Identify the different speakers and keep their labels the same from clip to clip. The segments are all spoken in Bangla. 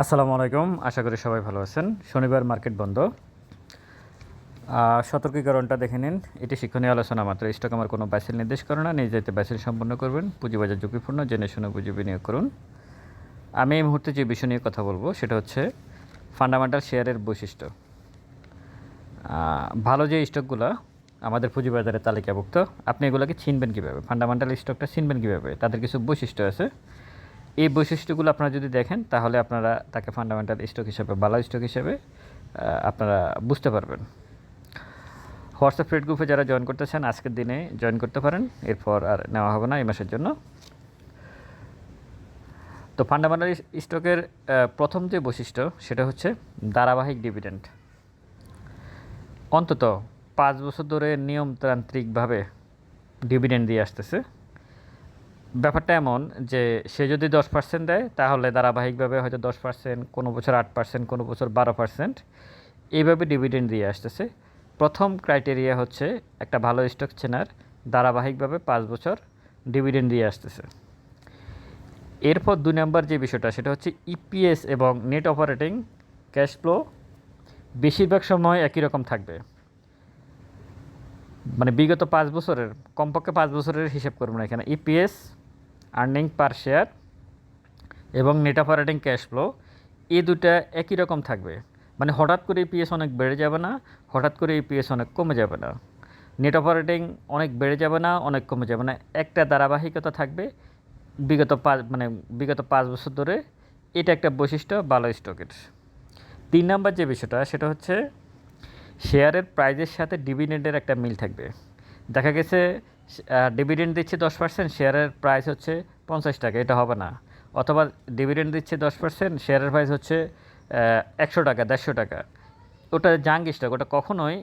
Speaker 1: আসসালামু আলাইকুম। আশা করি সবাই ভালো আছেন। শনিবার মার্কেট বন্ধ। সতর্কীকরণটা দেখে নিন। এটি শিক্ষণীয় আলোচনা, মাত্র স্টক আমার কোনো ব্যাসেল নির্দেশ করে না। নিজেতে ব্যাসেল সম্পন্ন করবেন। পুঁজিবাজার ঝুঁকিপূর্ণ, জেনে শুনে পুঁজি বিনিয়োগ করুন। আমি এই মুহূর্তে যে বিষয় নিয়ে কথা বলব, সেটা হচ্ছে ফান্ডামেন্টাল শেয়ারের বৈশিষ্ট্য। ভালো যে স্টকগুলো আমাদের পুঁজিবাজারে তালিকাভুক্ত, আপনি এগুলোকে চিনবেন কীভাবে? ফান্ডামেন্টাল স্টকটা চিনবেন কীভাবে? তাদের কিছু বৈশিষ্ট্য আছে। এই বৈশিষ্ট্যগুলো আপনারা যদি দেখেন, তাহলে আপনারা তাকে ফান্ডামেন্টাল স্টক হিসেবে ভালো স্টক হিসেবে আপনারা বুঝতে পারবেন। হোয়াটসঅ্যাপ ফ্রেড গ্রুপে যারা জয়েন করতে চান আজকের দিনে জয়েন করতে পারেন। এরপর আর নেওয়া হবে না এই মাসের জন্য। তো ফান্ডামেন্টাল স্টকের প্রথম যে বৈশিষ্ট্য, সেটা হচ্ছে ধারাবাহিক ডিভিডেন্ড অন্তত পাঁচ বছর ধরে নিয়মতান্ত্রিকভাবে ডিভিডেন্ড দিয়ে আসতেছে। ব্যাপারটা এমন যে সে যদি দশ পার্সেন্ট দেয়, তাহলে ধারাবাহিকভাবে হয়তো দশ পার্সেন্ট কোনো বছর আট পার্সেন্ট কোনো বছর বারো পার্সেন্ট এইভাবে ডিভিডেন্ড দিয়ে আসতেছে। প্রথম ক্রাইটেরিয়া হচ্ছে একটা ভালো স্টক চেনার ধারাবাহিকভাবে পাঁচ বছর ডিভিডেন্ড দিয়ে আসতেছে। এরপর দুই নম্বর যে বিষয়টা, সেটা হচ্ছে ইপিএস এবং নেট অপারেটিং ক্যাশ ফ্লো বেশিরভাগ সময় একই রকম থাকবে। মানে বিগত পাঁচ বছরের, কমপক্ষে পাঁচ বছরের হিসাব করব না এখানে। ইপিএস আর্নিং পার শেয়ার এবং নেট অপারেটিং ক্যাশ ফ্লো এই দুটা একই রকম থাকবে। মানে হঠাৎ করে ইপিএস অনেক বেড়ে যাবে না, হঠাৎ করে ইপিএস অনেক কমে যাবে না। নেট অপারেটিং অনেক বেড়ে যাবে না, অনেক কমে যাবে না। একটা ধারাবাহিকতা থাকবে, বিগত পাঁচ মানে বিগত পাঁচ বছর ধরে এটা একটা বৈশিষ্ট্য, ভালো স্টকের তিন নাম্বার যে বিষয়টা, সেটা হচ্ছে শেয়ারের প্রাইজের সাথে ডিভিডেন্ডের একটা মিল থাকবে। দেখা গেছে ডিভিডেন্ড দিচ্ছে দশ পার্সেন্ট শেয়ারের প্রাইস হচ্ছে পঞ্চাশ টাকা, এটা হবে না। অথবা ডিভিডেন্ড দিচ্ছে দশ পার্সেন্ট শেয়ারের প্রাইস হচ্ছে একশো টাকা, দেড়শো টাকা। ওটা জাঙ্ক স্টক ওটা কখনোই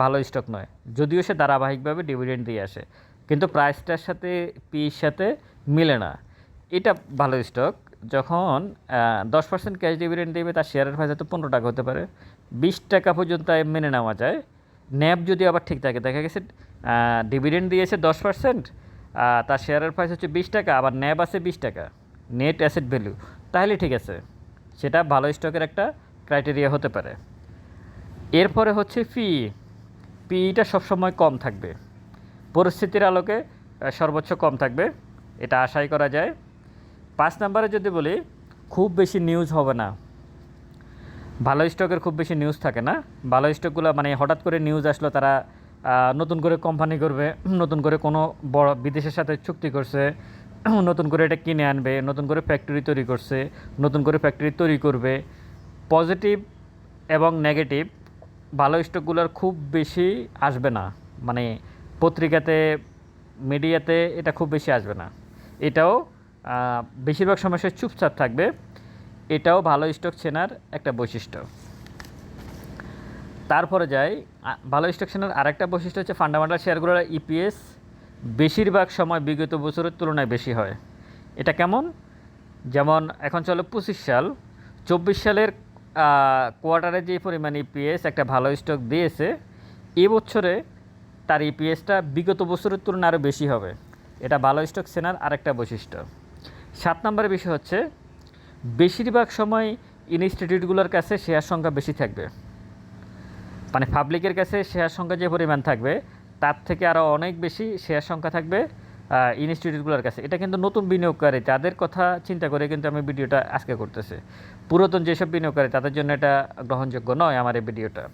Speaker 1: ভালো স্টক নয়। যদিও সে ধারাবাহিকভাবে ডিভিডেন্ড দিয়ে আসে, কিন্তু প্রাইসটার সাথে পির সাথে মিলে না। এটা ভালো স্টক যখন দশ পার্সেন্ট ক্যাশ ডিভিডেন্ড দেবে, তার শেয়ারের প্রাইস হয়তো পনেরো টাকা হতে পারে। বিশ টাকা পর্যন্ত মেনে নেওয়া যায়। ন্যাব যদি আবার ঠিক থাকে, দেখা গেছে ডিভিডেন্ড দিয়েছে দশ পার্সেন্ট তার শেয়ারের প্রাইস হচ্ছে বিশ টাকা, আবার ন্যাব আছে বিশ টাকা নেট অ্যাসেট ভ্যালু তাহলে ঠিক আছে। সেটা ভালো স্টকের একটা ক্রাইটেরিয়া হতে পারে। এরপরে হচ্ছে ফি পিটা সবসময় কম থাকবে। পরিস্থিতির আলোকে সর্বোচ্চ কম থাকবে, এটা আশাই করা যায়। পাঁচ নম্বরে যদি বলি, খুব বেশি নিউজ হবে না। ভালো স্টকের খুব বেশি নিউজ থাকে না। ভালো স্টকগুলো মানে হঠাৎ করে নিউজ আসলো, তারা নতুন করে কোম্পানি করবে, নতুন করে কোনো বড় বিদেশের সাথে চুক্তি করছে, নতুন করে এটা কিনে আনবে, নতুন করে ফ্যাক্টরি তৈরি করছে, নতুন করে ফ্যাক্টরি তৈরি করবে। পজিটিভ এবং নেগেটিভ ভালো স্টকগুলোর খুব বেশি আসবে না। মানে পত্রিকাতে মিডিয়াতে এটা খুব বেশি আসবে না। এটাও বেশিরভাগ সময় সে চুপচাপ থাকবে। এটাও ভালো স্টক চেনার একটা বৈশিষ্ট্য। তারপরে যাই ভালো স্টক চেনার আরেকটা বৈশিষ্ট্য হচ্ছে ফান্ডামেন্টাল শেয়ারগুলোর ইপিএস বেশিরভাগ সময় বিগত বছরের তুলনায় বেশি হয়। এটা কেমন? যেমন এখন চলে পঁচিশ সাল। চব্বিশ সালের কোয়ার্টারে যে পরিমাণ ইপিএস একটা ভালো স্টক দিয়েছে, এ বছরে তার ইপিএসটা বিগত বছরের তুলনায় আরও বেশি হবে। এটা ভালো স্টক চেনার আরেকটা বৈশিষ্ট্য। সাত নম্বরের বিষয় হচ্ছে বেশিরভাগ সময় ইনস্টিটিউটগুলোর কাছে শেয়ার সংখ্যা বেশি থাকবে। মানে পাবলিকের কাছে শেয়ার সংখ্যা যে পরিমাণ থাকবে, তার থেকে আরও অনেক বেশি শেয়ার সংখ্যা থাকবে ইনস্টিটিউটগুলোর কাছে। এটা কিন্তু নতুন বিনিয়োগকারী, তাদের কথা চিন্তা করে কিন্তু আমি ভিডিওটা আজকে করতেছি। পুরাতন যেসব বিনিয়োগকারী, তাদের জন্য এটা গ্রহণযোগ্য নয় আমার এই ভিডিওটা।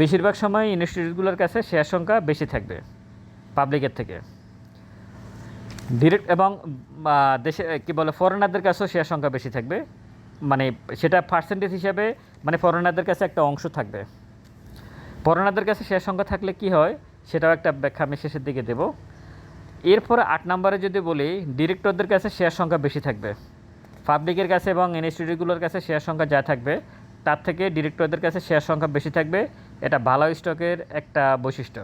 Speaker 1: বেশিরভাগ সময় ইনস্টিটিউটগুলোর কাছে শেয়ার সংখ্যা বেশি থাকবে পাবলিকের থেকে। ডিরেক্ট এবং দেশে, কী বলে ফরেনারদের কাছেও শেয়ার সংখ্যা বেশি থাকবে। মানে সেটা পার্সেন্টেজ হিসাবে মানে ফরেনারদের কাছে একটা অংশ থাকবে। ফরেনারদের কাছে শেয়ার সংখ্যা থাকলে কি হয়, সেটাও একটা ব্যাখ্যা আমি শেষের দিকে দেব। এরপরে আট নম্বরে যদি বলি ডিরেক্টরদের কাছে শেয়ার সংখ্যা বেশি থাকবে। পাবলিকের কাছে এবং ইনস্টিটিউটগুলোর কাছে শেয়ার সংখ্যা যা থাকবে, তার থেকে ডিরেক্টরদের কাছে শেয়ার সংখ্যা বেশি থাকবে। এটা ভালো স্টকের একটা বৈশিষ্ট্য।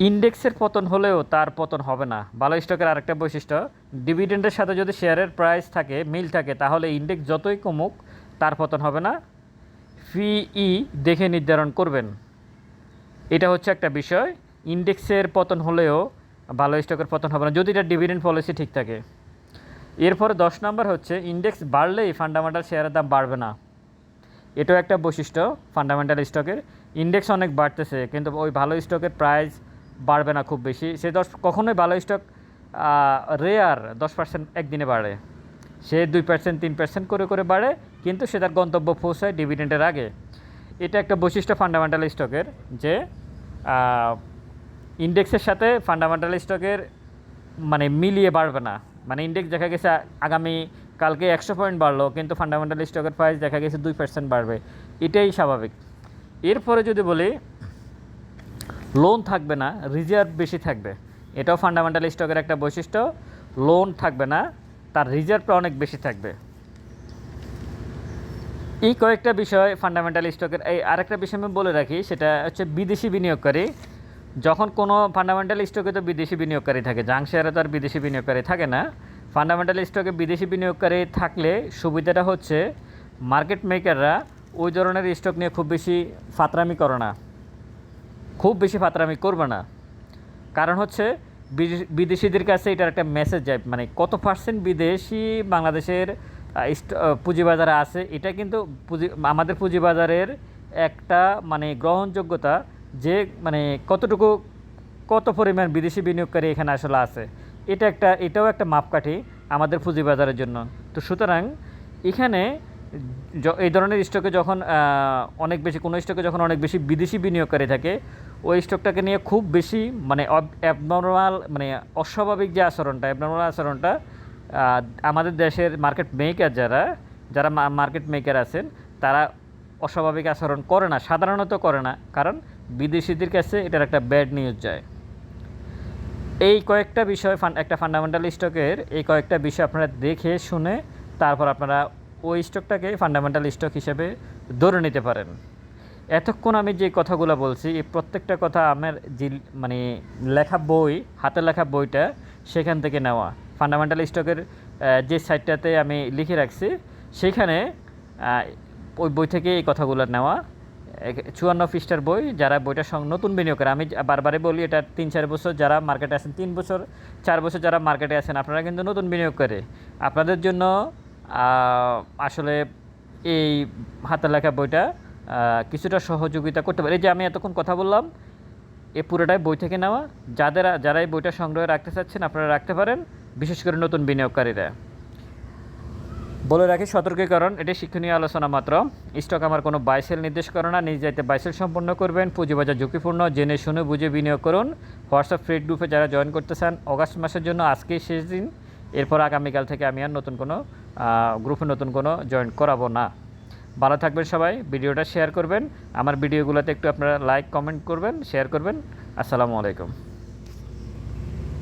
Speaker 1: ইন্ডেক্সের পতন হলেও তার পতন হবে না। ভালো স্টকের আরেকটা বৈশিষ্ট্য ডিভিডেন্ডের সাথে যদি শেয়ারের প্রাইস থাকে, মিল থাকে, তাহলে ইন্ডেক্স যতই কমুক, তার পতন হবে না। ফিই দেখে নির্ধারণ করবেন। এটা হচ্ছে একটা বিষয়। ইন্ডেক্সের পতন হলেও ভালো স্টকের পতন হবে না, যদি এটা ডিভিডেন্ড পলিসি ঠিক থাকে। এরপরে দশ নম্বর হচ্ছে ইন্ডেক্স বাড়লেই ফান্ডামেন্টাল শেয়ারের দাম বাড়বে না। এটাও একটা বৈশিষ্ট্য ফান্ডামেন্টাল স্টকের ইন্ডেক্স অনেক বাড়তেছে, কিন্তু ওই ভালো স্টকের প্রাইস বাড়বে না খুব বেশি। সে দশ, কখনোই ভালো স্টক রেয়ার দশ পার্সেন্ট একদিনে বাড়ে। সে দুই পার্সেন্ট তিন পার্সেন্ট করে করে বাড়ে, কিন্তু সে তার গন্তব্য পৌঁছায় ডিভিডেন্ডের আগে। এটা একটা বৈশিষ্ট্য ফান্ডামেন্টাল স্টকের যে ইন্ডেক্সের সাথে ফান্ডামেন্টাল স্টকের মানে মিলিয়ে বাড়বে না। মানে ইন্ডেক্স দেখা গেছে আগামী কালকে একশো পয়েন্ট বাড়লো, কিন্তু ফান্ডামেন্টাল স্টকের প্রাইস দেখা গেছে দুই পার্সেন্ট বাড়বে। এটাই স্বাভাবিক। এরপরে যদি বলি লোন থাকবে না রিজার্ভ বেশি থাকবে। এটাও ফান্ডামেন্টাল স্টকের একটা বৈশিষ্ট্য। লোন থাকবে না, তার রিজার্ভটা অনেক বেশি থাকবে। এই কয়েকটা বিষয় ফান্ডামেন্টাল স্টকের এই আরেকটা বিষয় আমি বলে রাখি, সেটা হচ্ছে বিদেশি বিনিয়োগকারী। যখন কোনো ফান্ডামেন্টাল স্টকে তো বিদেশি বিনিয়োগকারী থাকে জাং শেয়ারে তো আর বিদেশি বিনিয়োগকারী থাকে না। ফান্ডামেন্টাল স্টকে বিদেশি বিনিয়োগকারী থাকলে সুবিধাটা হচ্ছে মার্কেট মেকাররা ওই ধরনের স্টক নিয়ে খুব বেশি ফাতরামি করে না। খুব বেশি ফাতরামি করবে না। কারণ হচ্ছে, বিদেশ- বিদেশিদের কাছে এটার একটা মেসেজ যায়। মানে কত পার্সেন্ট বিদেশি বাংলাদেশের পুঁজিবাজারে আছে, এটা কিন্তু পুঁজি আমাদের পুঁজিবাজারের একটা মানে গ্রহণযোগ্যতা যে মানে কতটুকু, কত পরিমাণ বিদেশি বিনিয়োগকারী এখানে আসলে আছে। এটা একটা এটাও একটা মাপকাঠি আমাদের পুঁজিবাজারের জন্য। তো সুতরাং, এখানে এই ধরনের স্টকে যখন অনেক বেশি, কোনো স্টকে যখন অনেক বেশি বিদেশি বিনিয়োগকারী থাকে, ওই স্টকটাকে নিয়ে খুব বেশি মানে অ্যাবনর্মাল মানে অস্বাভাবিক যে আচরণটা অ্যাবনর্মাল আচরণটা আমাদের দেশের মার্কেট মেকার যারা যারা মার্কেট মেকার আছেন, তারা অস্বাভাবিক আচরণ করে না, সাধারণত করে না, কারণ বিদেশিদের কাছে এটার একটা ব্যাড নিউজ যায়। এই কয়েকটা বিষয় একটা ফান্ডামেন্টাল স্টকের এই কয়েকটা বিষয় আপনারা দেখে শুনে, তারপর আপনারা ওই স্টকটাকে ফান্ডামেন্টাল স্টক হিসেবে ধরে নিতে পারেন। এতক্ষণ আমি যে কথাগুলো বলছি, এই প্রত্যেকটা কথা আমার যে মানে লেখা বই, হাতে লেখা বইটা সেখান থেকে নেওয়া। ফান্ডামেন্টাল স্টকের যে সাইটটাতে আমি লিখে রাখছি, সেখানে ওই বই থেকে এই কথাগুলো নেওয়া। চুয়ান্ন পৃষ্ঠার বই, যারা বইটা নতুন বিনিয়োগ করে, আমি বারবারই বলি, এটা তিন, চার বছর যারা মার্কেটে আছেন, তিন বছর, চার বছর যারা মার্কেটে আছেন, আপনারা কিন্তু নতুন বিনিয়োগ করে। আপনাদের জন্য আসলে এই হাতে লেখা বইটা কিছুটা সহযোগিতা করতে পারে। এই যে আমি এতক্ষণ কথা বললাম, এ পুরোটাই বই থেকে নেওয়া। যাদের যারা এই বইটা সংগ্রহে রাখতে চাচ্ছেন, আপনারা রাখতে পারেন, বিশেষ করে নতুন বিনিয়োগকারীরা। বলে রাখি সতর্কীকরণ, এটি শিক্ষণীয় আলোচনা মাত্র। স্টক আমার কোনো বাইসেল নির্দেশ করে না। নিজ যাইতে বাইসেল সম্পন্ন করবেন, পুঁজিবাজার ঝুঁকিপূর্ণ। জেনে শুনে বুঝে বিনিয়োগ করুন। হোয়াটসঅ্যাপ ফ্রেড গ্রুপে যারা জয়েন করতে চান, অগাস্ট মাসের জন্য আজকেই শেষ দিন। এরপর আগামীকাল থেকে আমি আর নতুন কোনো গ্রুপে নতুন কোনো জয়েন করাবো না। ভালো থাকবেন সবাই, ভিডিওটা শেয়ার করবেন। আমার ভিডিওগুলোতে একটু আপনারা লাইক কমেন্ট করবেন শেয়ার করবেন। আসসালামু আলাইকুম।